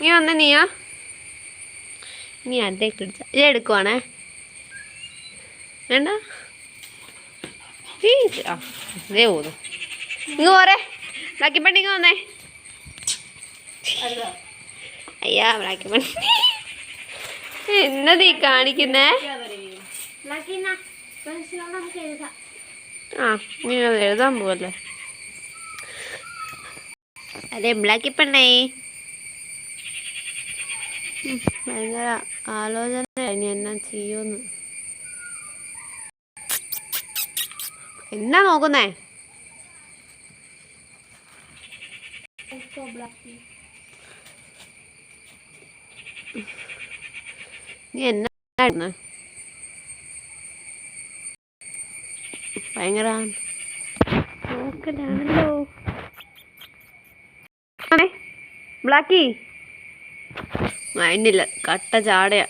നീ വന്ന നീയാ? നീ അതേ പിടിച്ച ഇത് എടുക്കുവാണേ. വേണ്ട? ആ ഇതേ പോന്നു ഇങ്ങ് പോരെ. ബ്ലാക്കിപ്പണ്ടി ഇങ്ങ് വന്നേ. അയ്യാ ബ്ലാക്കിപ്പണ്ടി എന്നതീ കാണിക്കുന്നേ? ആ നീ അത് എഴുതാൻ പോവല്ലേ. അതെ ബ്ലാക്കി പെണ്ണേ ഉം, ഭയങ്കര ആലോചന ഇനി എന്നാ ചെയ്യൂന്ന്? എന്നാ നോക്കുന്നേ? നീ എന്നാ ഭയങ്കര നോക്കലാണല്ലോ ബ്ലാക്കി. മൈൻഡില്ല. കട്ട ചാടയാ.